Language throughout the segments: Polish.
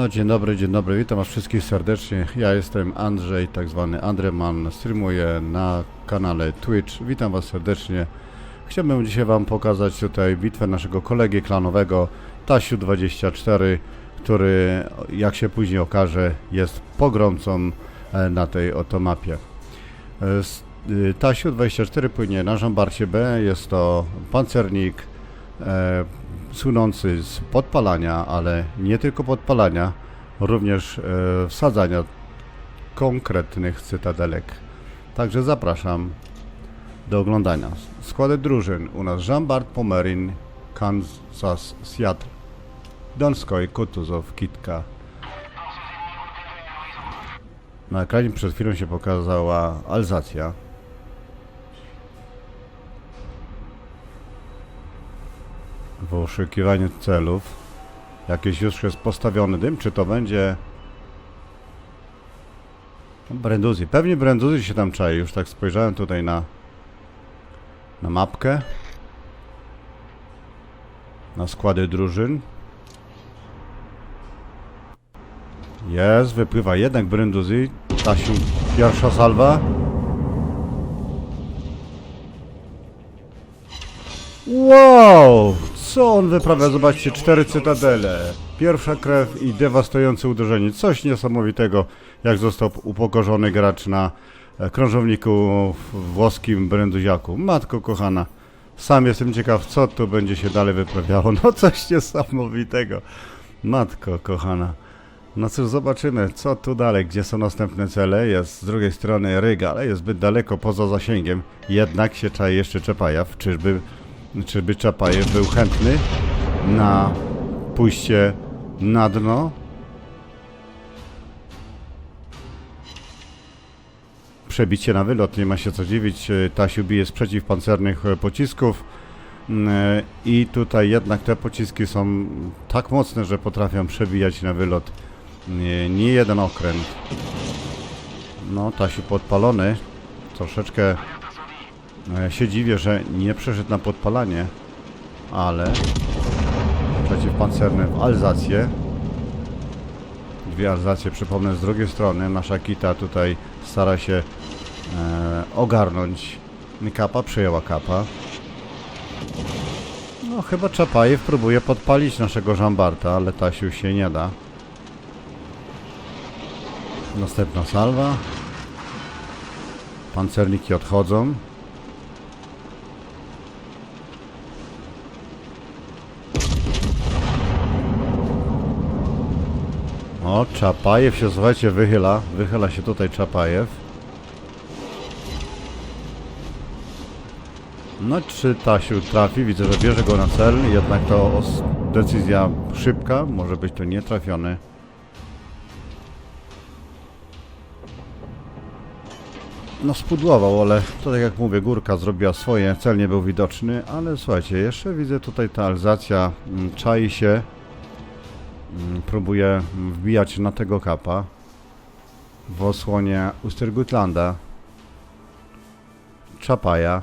No dzień dobry, dzień dobry, witam was wszystkich serdecznie. Ja jestem Andrzej, tak zwany Andreman, streamuję na kanale Twitch. Witam was serdecznie. Chciałbym dzisiaj wam pokazać tutaj bitwę naszego kolegi klanowego Tasiu24, który jak się później okaże jest pogromcą e, na tej oto mapie. E, s- y, Tasiu24 płynie na Żambarcie B, jest to pancernik e, słynący z podpalania, ale nie tylko podpalania, również e, wsadzania konkretnych cytadelek. Także zapraszam do oglądania. Składy drużyn u nas Jean-Bart Pomerin, Kansas Seattle, Donskoj, Kutuzow, Kitka. Na ekranie przed chwilą się pokazała Alzacja. Poszukiwaniu celów. Jakiś już jest postawiony dym, czy to będzie... Brenduzi. Pewnie Brenduzi się tam czai. Już tak spojrzałem tutaj na... Na mapkę. Na składy drużyn. Jest, wypływa jednak Brenduzi. Tasiu, pierwsza salwa. Wow! Co on wyprawia? Zobaczcie, cztery cytadele. Pierwsza krew i dewastujące uderzenie. Coś niesamowitego, jak został upokorzony gracz na e, krążowniku włoskim Brenduziaku. Matko kochana, sam jestem ciekaw, co tu będzie się dalej wyprawiało. No coś niesamowitego. Matko kochana. No cóż, zobaczymy, co tu dalej, gdzie są następne cele. Jest z drugiej strony Ryga, ale jest zbyt daleko poza zasięgiem. Jednak się czai jeszcze Czepajaw. Czyżby, czyżby Czepajew był chętny na pójście na dno? Przebicie na wylot, nie ma się co dziwić. Tasiu bije z przeciwpancernych pocisków. Mm, I tutaj jednak te pociski są tak mocne, że potrafią przebijać na wylot nie jeden okręt. No, Tasiu podpalony. Troszeczkę e, się dziwię, że nie przeszedł na podpalanie, ale przeciwpancerne w Alzację. Dwie Alzacje, przypomnę, z drugiej strony. Nasza kita tutaj stara się e, ogarnąć kapa, przejęła kapa. No, chyba Czapajew próbuje podpalić naszego Żambarta, ale Tasiu się nie da. Następna salwa. Pancerniki odchodzą. O, Czapajew się, słuchajcie, wychyla. Wychyla się tutaj Czapajew. No, czy Tasiu trafi? Widzę, że bierze go na cel. Jednak to decyzja szybka. Może być to nietrafiony. No spudłował, ale to tak jak mówię, górka zrobiła swoje, cel nie był widoczny, ale słuchajcie, jeszcze widzę tutaj ta Alzacja mm, czai się, próbuje mm, wbijać na tego kapa w osłonie Ustergutlanda, Czapaja.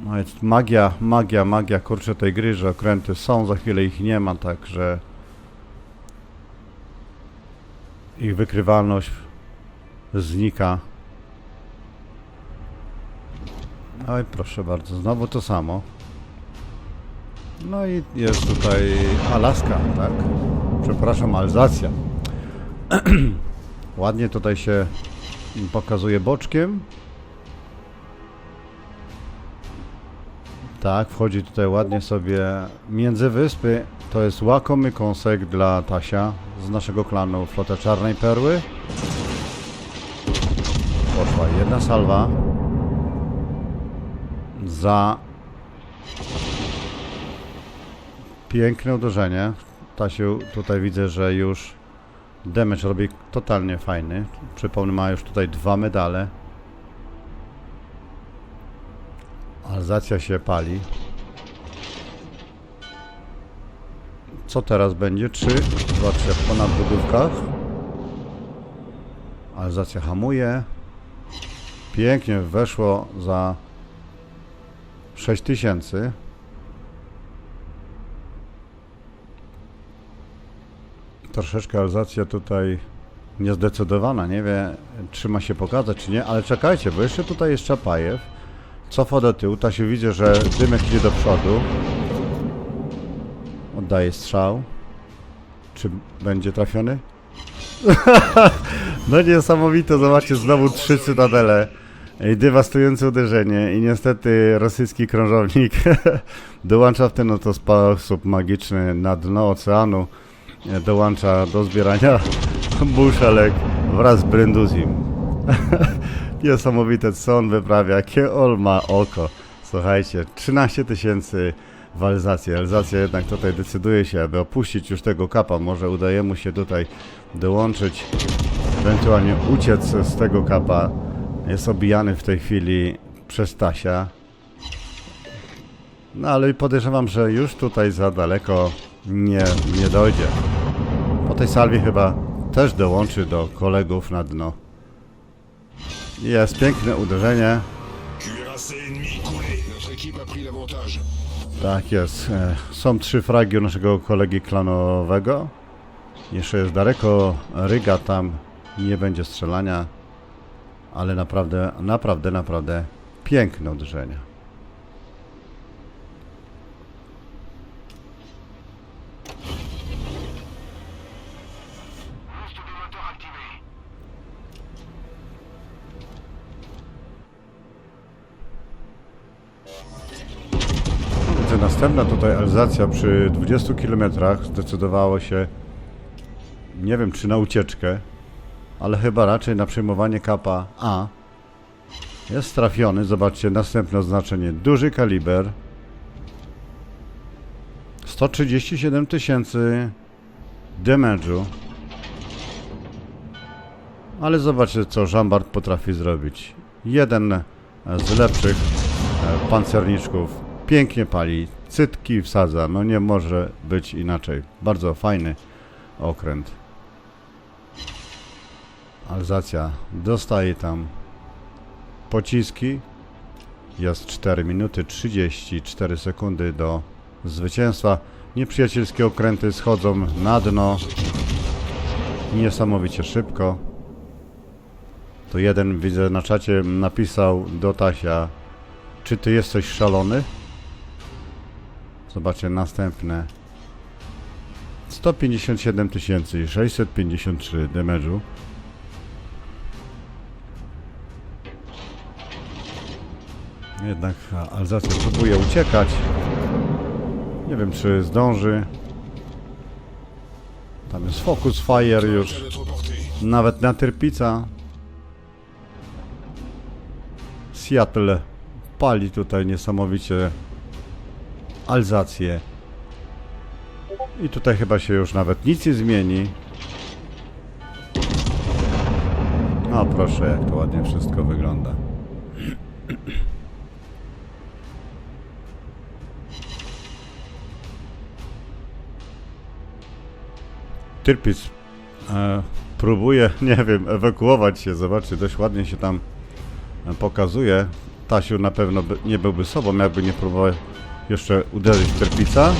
No jest magia, magia, magia, kurczę tej gry, że okręty są, za chwilę ich nie ma, także ich wykrywalność znika. Oj, proszę bardzo, znowu to samo. No i jest tutaj Alaska, tak? Przepraszam, Alzacja. Ładnie tutaj się pokazuje boczkiem. Tak, wchodzi tutaj ładnie sobie między wyspy. To jest łakomy kąsek dla Tasia z naszego klanu Flota Czarnej Perły. Poszła jedna salwa za piękne uderzenie. Tasiu, tutaj widzę, że już damage robi totalnie fajny. Przypomnę, ma już tutaj dwa medale. Alzacja się pali. Co teraz będzie? Czy zobaczcie, ponad budówkach. Alzacja hamuje. Pięknie weszło za 6 tysięcy. Troszeczkę Alzacja tutaj niezdecydowana, nie wie, czy ma się pokazać, czy nie, ale czekajcie, bo jeszcze tutaj jest Czapajew. Cofa do tyłu, ta się widzi, że Dymek idzie do przodu. Oddaje strzał. Czy będzie trafiony? no niesamowite, zobaczcie, znowu trzy cytadele. Dewastujące uderzenie i niestety rosyjski krążownik dołącza w ten oto sposób magiczny na dno oceanu. Dołącza do zbierania buszelek wraz z Brenduzim. Niesamowite, co on wyprawia, jakie ma oko. Słuchajcie, 13 tysięcy w Alzacji. Alzacja jednak tutaj decyduje się, aby opuścić już tego kapa. Może udaje mu się tutaj dołączyć, ewentualnie uciec z tego kapa. Jest obijany w tej chwili przez Tasia. No ale podejrzewam, że już tutaj za daleko nie, nie dojdzie. Po tej salwie chyba też dołączy do kolegów na dno. Jest piękne uderzenie. Tak jest. E, Są trzy fragi u naszego kolegi klanowego. Jeszcze jest daleko Ryga, tam nie będzie strzelania. Ale naprawdę, naprawdę, naprawdę piękne uderzenie. Widzę następna tutaj Alzacja przy 20 km zdecydowało się, nie wiem czy na ucieczkę, ale chyba raczej na przejmowanie kapa A. Jest trafiony, zobaczcie następne oznaczenie, duży kaliber. 137 tysięcy damage'u. Ale zobaczcie co Żambard potrafi zrobić. Jeden z lepszych e, pancerniczków. Pięknie pali, cytki wsadza, no nie może być inaczej. Bardzo fajny okręt. Alzacja dostaje tam pociski. Jest 4 minuty 34 sekundy do zwycięstwa. Nieprzyjacielskie okręty schodzą na dno niesamowicie szybko. To jeden widzę na czacie napisał do Tasia, czy ty jesteś szalony? Zobaczcie następne. 157 653 damage'u. Jednak Alzacja próbuje uciekać. Nie wiem czy zdąży. Tam jest focus fire już. Nawet na Tyrpica. Seattle pali tutaj niesamowicie Alzację. I tutaj chyba się już nawet nic nie zmieni. No proszę, jak to ładnie wszystko wygląda. Tyrpic e, próbuje, nie wiem, ewakuować się. Zobaczcie, dość ładnie się tam pokazuje. Tasiu na pewno by, nie byłby sobą, jakby nie próbował jeszcze uderzyć portée.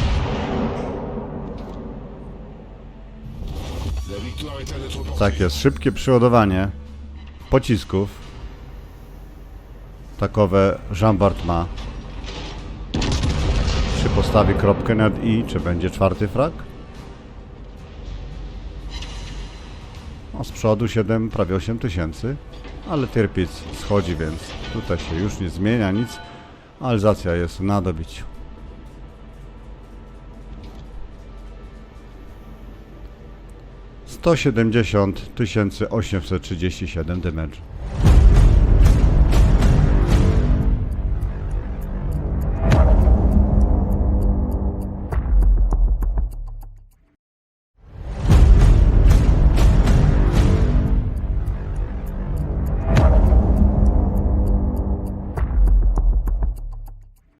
Tak jest, szybkie przeładowanie pocisków. Takowe Jean-Bart ma. Czy postawi kropkę nad i, czy będzie czwarty frag? No, z przodu 7, prawie 8 tysięcy, ale Tyrpic schodzi, więc tutaj się już nie zmienia nic. Alzacja jest na dobiciu. Sto siedemdziesiąt tysięcy osiemset trzydzieści siedem damage.